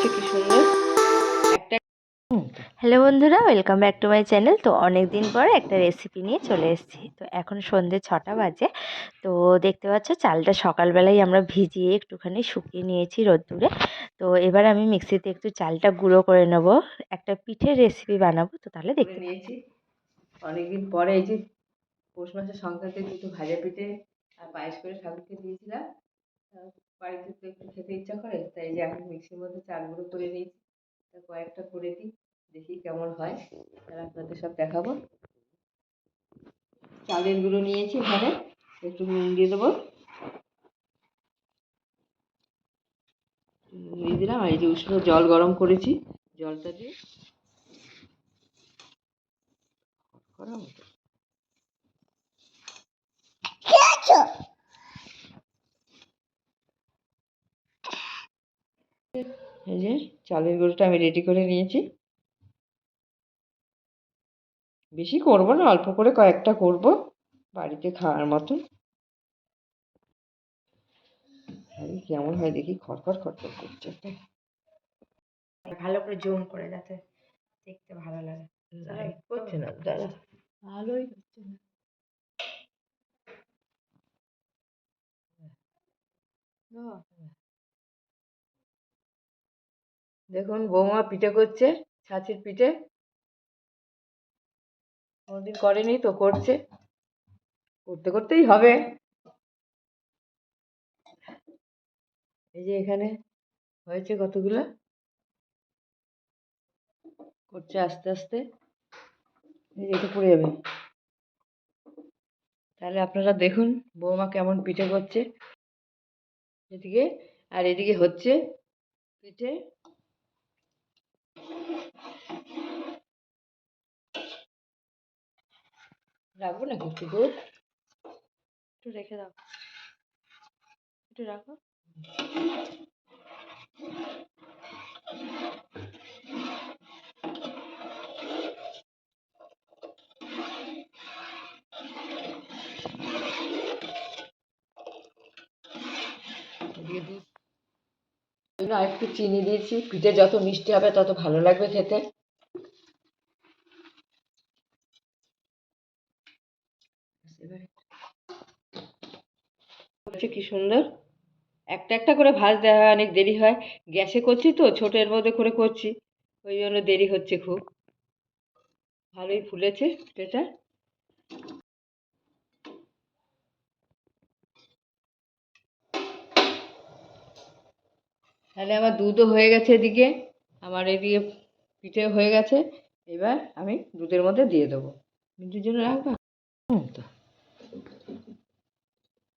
দেখছ কি সুন্দর? একটা হ্যালো বন্ধুরা welcome back to my channel. তো অনেক দিন পর একটা রেসিপি নিয়ে চলে এসেছি। তো এখন সন্ধে ছটা বাজে। তো দেখতে পাচ্ছ চালটা সকালবেলায় আমরা ভিজিয়ে একটুখানি শুকিয়ে নিয়েছি রোদ্দুরে। তো এবার আমি মিক্সিতে একটু চালটা গুঁড়ো করে নেব। একটা পিঠের রেসিপি বানাবো তো তাহলে দেখতে নিয়েছি। অনেকদিন পরে এই যে পৌষ মাসের সংক্রান্তি দুটো ভাজা পিঠে আর পায়েস করে ঠাকুরকে দিয়েছিলাম। বাড়িতে তো একটু খেতে ইচ্ছা করে, তাই যে এখন মিক্সির মধ্যে চাল গুঁড়ো করে নিয়েছি তা কয়েকটা করে দিই, দেখি কেমন হয়। তাহলে আপনাদের সব দেখাবো। চালের গুঁড়ো নিয়েছি এখানে, একটু নুন দিয়ে দেবো। দিয়ে দিলাম এই যে উষ্ণ জল গরম করেছি, জলটা দিয়ে। করা এই যে চালের গুঁড়োটা আমি রেডি করে নিয়েছি। বেশি করব না অল্প করে কয়েকটা করব বাড়িতে খাওয়ার মতন কেমন হয় দেখি খড়খড় খড়খড় করছে ভালো করে জুম করে যাতে দেখতে ভালো লাগে। লাইট করছে না দাদা ভালোই হচ্ছে না। দেখুন, বৌমা পিঠে করছে, ছাঁচির পিঠে। কোনোদিন করেনি তো করছে। করতে করতেই হবে। এই যে এখানে হয়েছে কতগুলো? করছে আস্তে আস্তে। এটা পড়ে যাবে। তাহলে আপনারা দেখুন, বৌমা কেমন পিঠে করছে। এদিকে, আর এদিকে হচ্ছে পিঠে রাখব নাকি একটু দুধ? একটু রেখে দাও। একটু রাখো। দিয়ে দিই জন্য একটু চিনি দিয়েছি। পিঠে যত মিষ্টি হবে তত ভালো লাগবে খেতে। কি সুন্দর? একটা একটা করে ভাজতে হয়, অনেক দেরি হয়। গ্যাসে করছি তো, ছোটের মধ্যে করে করছি। ওই জন্য দেরি হচ্ছে খুব। ভালোই ফুলেছে পিঠেটা। তাহলে আমার দুধও হয়ে গেছে এদিকে। আমার এদিকে পিঠে হয়ে গেছে। এবার আমি দুধের মধ্যে দিয়ে দেবো। মিন্টুর জন্য রাখবা?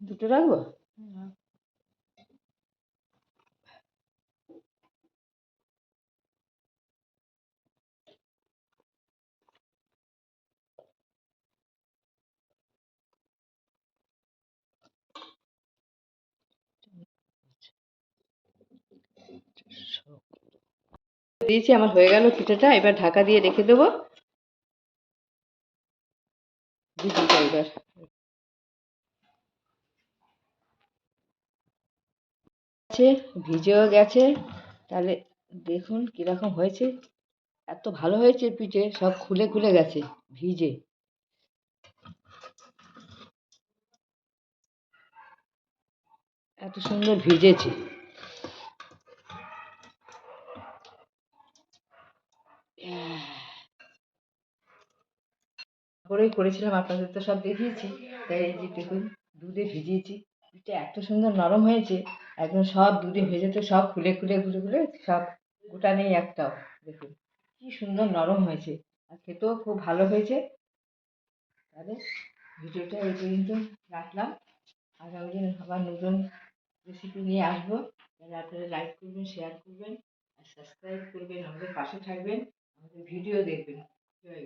দুটো রাখব? দিয়েছি, আমার হয়ে গেল পিঠেটা এবার ঢাকা দিয়ে রেখে দেবো। এবার। ভিজেও গেছে, তাহলে দেখুন কীরকম হয়েছে। এত ভালো হয়েছে পিঠে, সব খুলে খুলে গেছে, ভিজে। এত সুন্দর ভিজেছে। করেই করেছিলাম, আপনাদের তো সব দেখিয়েছি। তাই এই যে দেখুন, দুধে ভিজিয়েছি। দুধটা এত সুন্দর নরম হয়েছে, একদম সব দুধে ভেজে তো সব খুলে খুলে খুলে খুলে সব গোটা নেই একটাও। দেখুন, কি সুন্দর নরম হয়েছে। আর খেতেও খুব ভালো হয়েছে। তাহলে ভিডিওটা এই পর্যন্ত রাখলাম। আগামী দিন আবার নতুন রেসিপি নিয়ে আসব। তাহলে আপনারা লাইক করবেন শেয়ার করবেন, আর সাবস্ক্রাইব করবেন, আমাদের পাশে থাকবেন। আমাদের ভিডিও দেখবেন। জয়